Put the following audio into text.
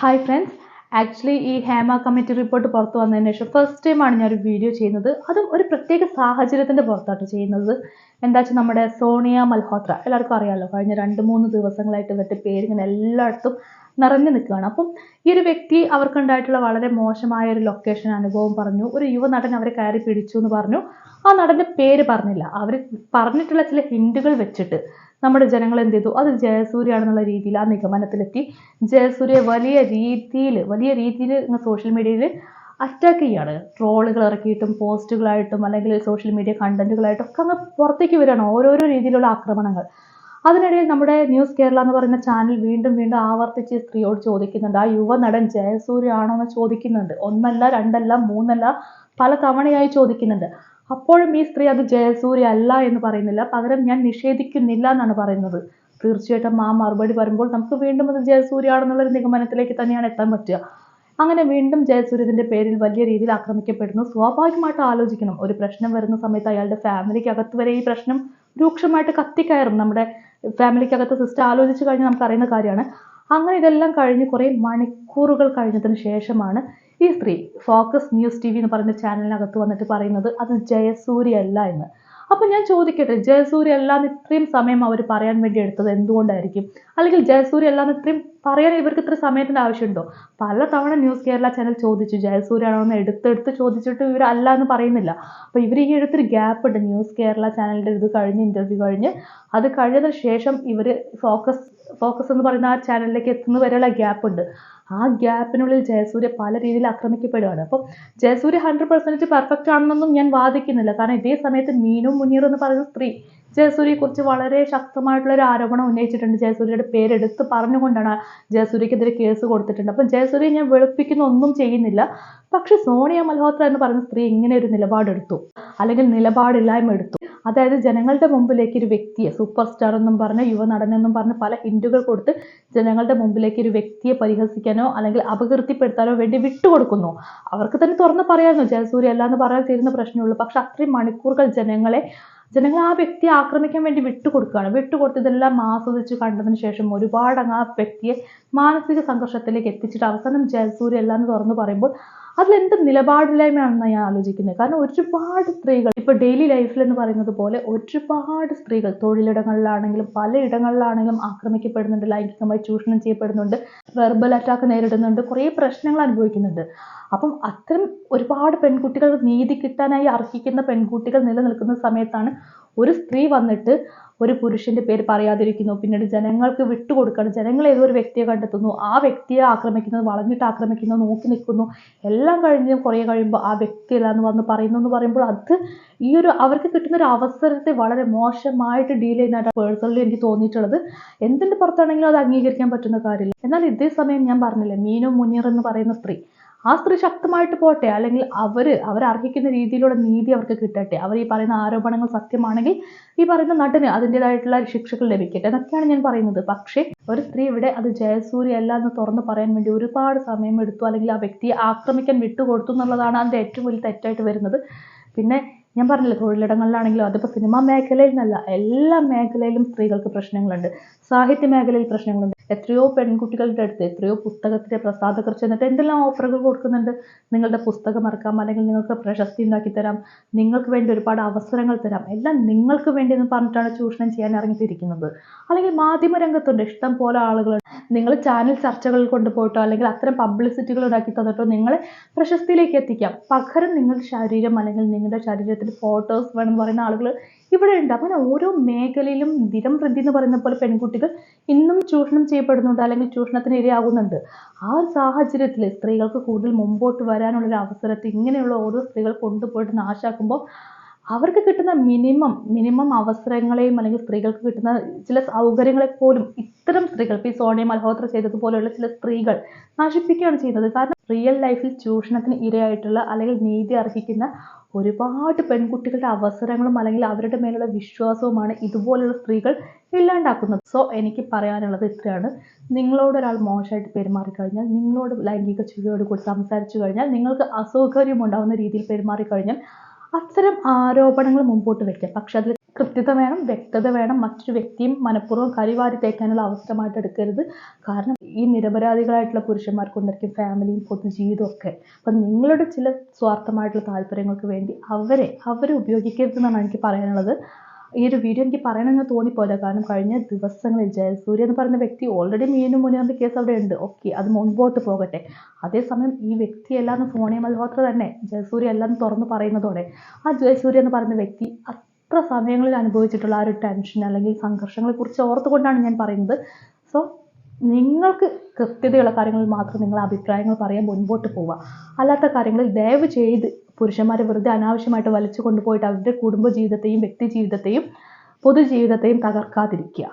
Hi friends actually ഈ Hema committee report പുറത്തു വന്നതിന് ശേഷം ഫസ്റ്റ് ടൈമാണ് ഒരു വീഡിയോ ചെയ്യുന്നത്. അതും ഒരു പ്രത്യേക സാഹചര്യത്തിന്റെ പുറത്താട്ടോ ചെയ്യുന്നത്. എന്താ വെച്ചാൽ നമ്മുടെ സോണിയ മൽഹോത്ര എല്ലാവർക്കും അറിയാമല്ലോ കഴിഞ്ഞ രണ്ട് മൂന്ന് ദിവസങ്ങളായിട്ട് ഇവരുടെ പേരിങ്ങനെ എല്ലായിടത്തും നിറഞ്ഞു നിൽക്കുകയാണ്. അപ്പം ഈ ഒരു വ്യക്തി അവർക്കുണ്ടായിട്ടുള്ള വളരെ മോശമായ ഒരു ലൊക്കേഷൻ അനുഭവം പറഞ്ഞു. ഒരു യുവനടൻ അവരെ കയറി പിടിച്ചു എന്ന് പറഞ്ഞു. ആ നടന്റെ പേര് പറഞ്ഞില്ല. അവർ പറഞ്ഞിട്ടുള്ള ചില ഹിൻഡുകൾ വെച്ചിട്ട് നമ്മുടെ ജനങ്ങൾ എന്ത് ചെയ്തു? അത് ജയസൂര്യാണെന്നുള്ള രീതിയിൽ ആ നിഗമനത്തിലെത്തി. ജയസൂര്യ വലിയ രീതിയിൽ വലിയ രീതിയിൽ സോഷ്യൽ മീഡിയയിൽ അറ്റാക്ക് ചെയ്യാണ്. ട്രോളുകൾ ഇറക്കിയിട്ടും പോസ്റ്റുകളായിട്ടും അല്ലെങ്കിൽ സോഷ്യൽ മീഡിയ കണ്ടന്റുകളായിട്ടും ഒക്കെ അങ്ങ് പുറത്തേക്ക് വരികയാണ്. ഓരോരോ രീതിയിലുള്ള ആക്രമണങ്ങൾ. അതിനിടയിൽ നമ്മുടെ ന്യൂസ് കേരള എന്ന് പറയുന്ന ചാനൽ വീണ്ടും വീണ്ടും ആവർത്തിച്ച് സ്ത്രീയോട് ചോദിക്കുന്നുണ്ട്. ആ യുവ നടൻ ജയസൂര്യ ആണോ എന്ന് ചോദിക്കുന്നുണ്ട്. ഒന്നല്ല രണ്ടല്ല മൂന്നല്ല പല തവണയായി ചോദിക്കുന്നുണ്ട്. അപ്പോഴും ഈ സ്ത്രീ അത് ജയസൂര്യ അല്ല എന്ന് പറയുന്നില്ല. പകരം ഞാൻ നിഷേധിക്കുന്നില്ല എന്നാണ് പറയുന്നത്. തീർച്ചയായിട്ടും ആ മറുപടി വരുമ്പോൾ നമുക്ക് വീണ്ടും അത് ജയസൂര്യ ആണെന്നുള്ളൊരു നിഗമനത്തിലേക്ക് തന്നെയാണ് എത്താൻ പറ്റുക. അങ്ങനെ വീണ്ടും ജയസൂര്യതിന്റെ പേരിൽ വലിയ രീതിയിൽ ആക്രമിക്കപ്പെടുന്നു. സ്വാഭാവികമായിട്ട് ആലോചിക്കണം. ഒരു പ്രശ്നം വരുന്ന സമയത്ത് അയാളുടെ ഫാമിലിക്ക് അകത്ത് വരെ ഈ പ്രശ്നം രൂക്ഷമായിട്ട് കത്തിക്കയറും. നമ്മുടെ ഫാമിലിക്കകത്ത് സിസ്റ്റർ ആലോചിച്ച് കഴിഞ്ഞാൽ നമുക്ക് അറിയുന്ന കാര്യമാണ്. അങ്ങനെ ഇതെല്ലാം കഴിഞ്ഞ് കുറേ മണിക്കൂറുകൾ കഴിഞ്ഞതിന് ശേഷമാണ് ഈ സ്ത്രീ ഫോക്കസ് ന്യൂസ് ടി വി എന്ന് പറയുന്ന ചാനലിനകത്ത് വന്നിട്ട് പറയുന്നത് അത് ജയസൂര്യ അല്ല എന്ന്. അപ്പം ഞാൻ ചോദിക്കട്ടെ ജയസൂര്യ അല്ലാന്ന് ഇത്രയും സമയം അവർ പറയാൻ വേണ്ടി എടുത്തത് എന്തുകൊണ്ടായിരിക്കും? അല്ലെങ്കിൽ ജയസൂര്യ അല്ലാന്ന് ഇത്രയും പറയാൻ ഇവർക്ക് ഇത്ര സമയത്തിന്റെ ആവശ്യമുണ്ടോ? പല തവണ ന്യൂസ് കേരള ചാനൽ ചോദിച്ചു ജയസൂര്യ ആണോ എന്ന് എടുത്തെടുത്ത് ചോദിച്ചിട്ട് ഇവർ അല്ല എന്ന് പറയുന്നില്ല. അപ്പോൾ ഇവർ ഈ എടുത്തൊരു ഗ്യാപ്പ് ഉണ്ട് ന്യൂസ് കേരള ചാനലിന്റെ ഇത് കഴിഞ്ഞ് ഇന്റർവ്യൂ കഴിഞ്ഞ്. അത് കഴിഞ്ഞതിന് ശേഷം ഇവർ ഫോക്കസ് ഫോക്കസ് എന്ന് പറയുന്ന ആ ചാനലിലേക്ക് എത്തുന്ന വരെയുള്ള ഗ്യാപ്പ് ഉണ്ട്. ആ ഗ്യാപ്പിനുള്ളിൽ ജയസൂര്യ പല രീതിയിൽ ആക്രമിക്കപ്പെടുകയാണ് അപ്പം ജയസൂര്യ ഹൺഡ്രഡ് പെർസെന്റേജ് പെർഫെക്റ്റ് ആണെന്നൊന്നും ഞാൻ വാദിക്കുന്നില്ല. കാരണം ഇതേ സമയത്ത് മീനു മുനീർ എന്ന് പറയുന്ന സ്ത്രീ ജയസൂര്യയെക്കുറിച്ച് വളരെ ശക്തമായിട്ടുള്ള ഒരു ആരോപണം ഉന്നയിച്ചിട്ടുണ്ട്. ജയസൂര്യയുടെ പേരെടുത്ത് പറഞ്ഞുകൊണ്ടാണ് ജയസൂര്യക്കെതിരെ കേസ് കൊടുത്തിട്ടുണ്ട്. അപ്പം ജയസൂര്യ ഞാൻ വെളുപ്പിക്കുന്ന ഒന്നും ചെയ്യുന്നില്ല. പക്ഷെ സോണിയ മൽഹോത്ര എന്ന് പറയുന്ന സ്ത്രീ ഇങ്ങനെ ഒരു നിലപാടെടുത്തു. അല്ലെങ്കിൽ നിലപാടില്ലായ്മ എടുത്തു. അതായത് ജനങ്ങളുടെ മുമ്പിലേക്ക് ഒരു വ്യക്തിയെ സൂപ്പർ സ്റ്റാർ എന്നും പറഞ്ഞ് നടനെന്നും പറഞ്ഞ് പല ഹിൻഡുകൾ കൊടുത്ത് ജനങ്ങളുടെ മുമ്പിലേക്ക് ഒരു വ്യക്തിയെ പരിഹസിക്കാനോ അല്ലെങ്കിൽ അപകീർത്തിപ്പെടുത്താനോ വേണ്ടി വിട്ടുകൊടുക്കുന്നു. അവർക്ക് തന്നെ തുറന്ന് പറയാമായിരുന്നു ജയസൂര്യ അല്ല എന്ന് പറയാൻ തീരുന്ന പ്രശ്നമുള്ളൂ പക്ഷെ അത്രയും മണിക്കൂറുകൾ ജനങ്ങളെ ജനങ്ങൾ ആ വ്യക്തിയെ ആക്രമിക്കാൻ വേണ്ടി വിട്ടുകൊടുക്കുകയാണ്. വിട്ടുകൊടുത്ത് ഇതെല്ലാം ആസ്വദിച്ച് കണ്ടതിന് ശേഷം ഒരുപാട് അങ്ങ് ആ വ്യക്തിയെ മാനസിക സംഘർഷത്തിലേക്ക് എത്തിച്ചിട്ട് അവസാനം ജയസൂര്യ അല്ല എന്ന് തുറന്ന് പറയുമ്പോൾ അതിലെന്ത് നിലപാടില്ലായ്മയാണെന്ന് ഞാൻ ആലോചിക്കുന്നത് കാരണം ഒരുപാട് സ്ത്രീകൾ ഇപ്പോൾ ഡെയിലി ലൈഫിൽ എന്ന് പറയുന്നത് പോലെ ഒരുപാട് സ്ത്രീകൾ തൊഴിലിടങ്ങളിലാണെങ്കിലും പലയിടങ്ങളിലാണെങ്കിലും ആക്രമിക്കപ്പെടുന്നുണ്ട് ലൈംഗികമായി ചൂഷണം ചെയ്യപ്പെടുന്നുണ്ട് വെർബൽ അറ്റാക്ക് നേരിടുന്നുണ്ട് കുറേ പ്രശ്നങ്ങൾ അനുഭവിക്കുന്നുണ്ട്. അപ്പം അത്തരം ഒരുപാട് പെൺകുട്ടികൾ നീതി കിട്ടാനായി അർഹിക്കുന്ന പെൺകുട്ടികൾ നിലനിൽക്കുന്ന സമയത്താണ് ഒരു സ്ത്രീ വന്നിട്ട് ഒരു പുരുഷന്റെ പേര് പറയാതിരിക്കുന്നു. പിന്നീട് ജനങ്ങൾക്ക് വിട്ടുകൊടുക്കണം. ജനങ്ങൾ ഏതോ ഒരു വ്യക്തിയെ കണ്ടെത്തുന്നു. ആ വ്യക്തിയെ ആക്രമിക്കുന്നത് വളഞ്ഞിട്ട് ആക്രമിക്കുന്നു നോക്കി നിൽക്കുന്നു. എല്ലാം കഴിഞ്ഞ് കുറേ കഴിയുമ്പോൾ ആ വ്യക്തിയല്ല എന്ന് വന്ന് പറയുന്നു എന്ന് പറയുമ്പോൾ അത് ഈ ഒരു അവർക്ക് കിട്ടുന്ന ഒരു അവസരത്തെ വളരെ മോശമായിട്ട് ഡീൽ ചെയ്യുന്നതായിട്ട് പേഴ്സണലി എനിക്ക് തോന്നിയിട്ടുള്ളത്. എന്തിന്റെ പുറത്താണെങ്കിലും അത് അംഗീകരിക്കാൻ പറ്റുന്ന കാര്യമില്ല. എന്നാൽ ഇതേ സമയം ഞാൻ പറഞ്ഞില്ലേ മീനു മുനീർ എന്ന് പറയുന്ന സ്ത്രീ ആ സ്ത്രീ ശക്തമായിട്ട് പോട്ടെ അല്ലെങ്കിൽ അവർ അവരർഹിക്കുന്ന രീതിയിലുള്ള നീതി അവർക്ക് കിട്ടട്ടെ. അവർ ഈ പറയുന്ന ആരോപണങ്ങൾ സത്യമാണെങ്കിൽ ഈ പറയുന്ന നടന് അതിന്റെതായിട്ടുള്ള ശിക്ഷകൾ ലഭിക്കട്ടെ എന്നൊക്കെയാണ് ഞാൻ പറയുന്നത്. പക്ഷേ ഒരു സ്ത്രീ ഇവിടെ അത് ജയസൂര്യ അല്ല എന്ന് തുറന്ന് പറയാൻ വേണ്ടി ഒരുപാട് സമയം എടുത്തു അല്ലെങ്കിൽ ആ വ്യക്തിയെ ആക്രമിക്കാൻ വിട്ടുകൊടുത്തു എന്നുള്ളതാണ് അതിന്റെ ഏറ്റവും വലിയ തെറ്റായിട്ട് വരുന്നത്. പിന്നെ ഞാൻ പറഞ്ഞില്ല തൊഴിലിടങ്ങളിലാണെങ്കിലും അതിപ്പോൾ സിനിമാ മേഖലയിൽ നിന്നല്ല എല്ലാ മേഖലയിലും സ്ത്രീകൾക്ക് പ്രശ്നങ്ങളുണ്ട്. സാഹിത്യ മേഖലയിൽ പ്രശ്നങ്ങളുണ്ട്. എത്രയോ പെൺകുട്ടികളുടെ അടുത്ത് എത്രയോ പുസ്തകത്തിന്റെ പ്രസാധകർ ചെന്നിട്ട് എന്തെല്ലാം ഓഫറുകൾ കൊടുക്കുന്നുണ്ട്. നിങ്ങളുടെ പുസ്തകം ഇറക്കാം അല്ലെങ്കിൽ നിങ്ങൾക്ക് പ്രശസ്തി ഉണ്ടാക്കി തരാം നിങ്ങൾക്ക് വേണ്ടി ഒരുപാട് അവസരങ്ങൾ തരാം. എല്ലാം നിങ്ങൾക്ക് വേണ്ടി എന്ന് പറഞ്ഞിട്ടാണ് ചൂഷണം ചെയ്യാൻ ഇറങ്ങിത്തിരിക്കുന്നത്. അല്ലെങ്കിൽ മാധ്യമരംഗത്തുണ്ട് ഇഷ്ടം പോലെ ആളുകൾ നിങ്ങൾ ചാനൽ ചർച്ചകളിൽ കൊണ്ടുപോയിട്ടോ അല്ലെങ്കിൽ അത്തരം പബ്ലിസിറ്റികൾ ഉണ്ടാക്കി തന്നിട്ടോ നിങ്ങളെ പ്രശസ്തിയിലേക്ക് എത്തിക്കാം. പകരം നിങ്ങളുടെ ശരീരം അല്ലെങ്കിൽ നിങ്ങളുടെ ശരീരത്തിൽ ഫോട്ടോസ് വേണമെന്ന് പറയുന്ന ആളുകൾ ഇവിടെ ഉണ്ട്. അങ്ങനെ ഓരോ മേഖലയിലും ദിനം പ്രതി എന്ന് പറയുന്ന പോലെ പെൺകുട്ടികൾ ഇന്നും ചൂഷണം ചെയ്യപ്പെടുന്നുണ്ട് അല്ലെങ്കിൽ ചൂഷണത്തിന് ഇരയാകുന്നുണ്ട്. ആ ഒരു സാഹചര്യത്തിൽ സ്ത്രീകൾക്ക് കൂടുതൽ മുമ്പോട്ട് വരാനുള്ള ഒരു അവസരത്തെ ഇങ്ങനെയുള്ള ഓരോ സ്ത്രീകൾ കൊണ്ടുപോയിട്ട് നാശാക്കുമ്പോൾ അവർക്ക് കിട്ടുന്ന മിനിമം മിനിമം അവസരങ്ങളെയും അല്ലെങ്കിൽ സ്ത്രീകൾക്ക് കിട്ടുന്ന ചില സൗകര്യങ്ങളെ പോലും ഇത്തരം സ്ത്രീകൾ ഇപ്പോൾ ഈ സോണിയ മൽഹോത്ര ചെയ്തതുപോലെയുള്ള ചില സ്ത്രീകൾ നശിപ്പിക്കുകയാണ് ചെയ്യുന്നത്. കാരണം റിയൽ ലൈഫിൽ ചൂഷണത്തിന് ഇരയായിട്ടുള്ള അല്ലെങ്കിൽ നീതി അർഹിക്കുന്ന ഒരുപാട് പെൺകുട്ടികളുടെ അവസരങ്ങളും അല്ലെങ്കിൽ അവരുടെ മേലുള്ള വിശ്വാസവുമാണ് ഇതുപോലുള്ള സ്ത്രീകൾ ഇല്ലാണ്ടാക്കുന്നത്. സോ എനിക്ക് പറയാനുള്ളത് ഇത്രയാണ്. നിങ്ങളോട് ഒരാൾ മോശമായിട്ട് പെരുമാറിക്കഴിഞ്ഞാൽ നിങ്ങളോട് ലൈംഗിക ചുഴിയോട് കൂടി സംസാരിച്ചു കഴിഞ്ഞാൽ നിങ്ങൾക്ക് അസൗകര്യം ഉണ്ടാകുന്ന രീതിയിൽ പെരുമാറിക്കഴിഞ്ഞാൽ അത്തരം ആരോപണങ്ങൾ മുമ്പോട്ട് വയ്ക്കാം പക്ഷെ അതിൽ കൃത്യത വേണം വ്യക്തത വേണം. മറ്റൊരു വ്യക്തിയും മനഃപൂർവം കരിവാരി തേക്കാനുള്ള അവസരമായിട്ട് എടുക്കരുത്. കാരണം ഈ നിരപരാധികളായിട്ടുള്ള പുരുഷന്മാർക്കുണ്ടായിരിക്കും ഫാമിലിയും പൊതുജീവിതവും ഒക്കെ. അപ്പം നിങ്ങളുടെ ചില സ്വാർത്ഥമായിട്ടുള്ള താല്പര്യങ്ങൾക്ക് വേണ്ടി അവരെ അവരെ ഉപയോഗിക്കരുതെന്നാണ് എനിക്ക് പറയാനുള്ളത്. ഈ ഒരു വീഡിയോ എനിക്ക് പറയണമെന്ന് തോന്നിപ്പോലെ കാരണം കഴിഞ്ഞ ദിവസങ്ങളിൽ ജയസൂര്യ എന്ന് പറയുന്ന വ്യക്തി ഓൾറെഡി മീനു മുനിയറിന്റെ കേസ് അവിടെ ഉണ്ട്. ഓക്കെ അത് മുൻപോട്ട് പോകട്ടെ. അതേസമയം ഈ വ്യക്തിയല്ലാന്ന് സോണിയ മൽഹോത്ര തന്നെ ജയസൂര്യ എല്ലാം തുറന്ന് പറയുന്നതോടെ ആ ജയസൂര്യ എന്ന് പറയുന്ന വ്യക്തി അത്ര സമയങ്ങളിൽ അനുഭവിച്ചിട്ടുള്ള ആ ഒരു ടെൻഷൻ അല്ലെങ്കിൽ സംഘർഷങ്ങളെ കുറിച്ച് ഓർത്തുകൊണ്ടാണ് ഞാൻ പറയുന്നത്. സോ നിങ്ങൾക്ക് കൃത്യതയുള്ള കാര്യങ്ങളിൽ മാത്രം നിങ്ങൾ അഭിപ്രായങ്ങൾ പറയാൻ മുൻപോട്ട് പോവുക. അല്ലാത്ത കാര്യങ്ങളിൽ ദയവ് ചെയ്ത് പുരുഷന്മാരെ വെറുതെ അനാവശ്യമായിട്ട് വലിച്ചു കൊണ്ടുപോയിട്ട് അവരുടെ കുടുംബ ജീവിതത്തെയും വ്യക്തി ജീവിതത്തെയും പൊതുജീവിതത്തെയും തകർക്കാതിരിക്കുക.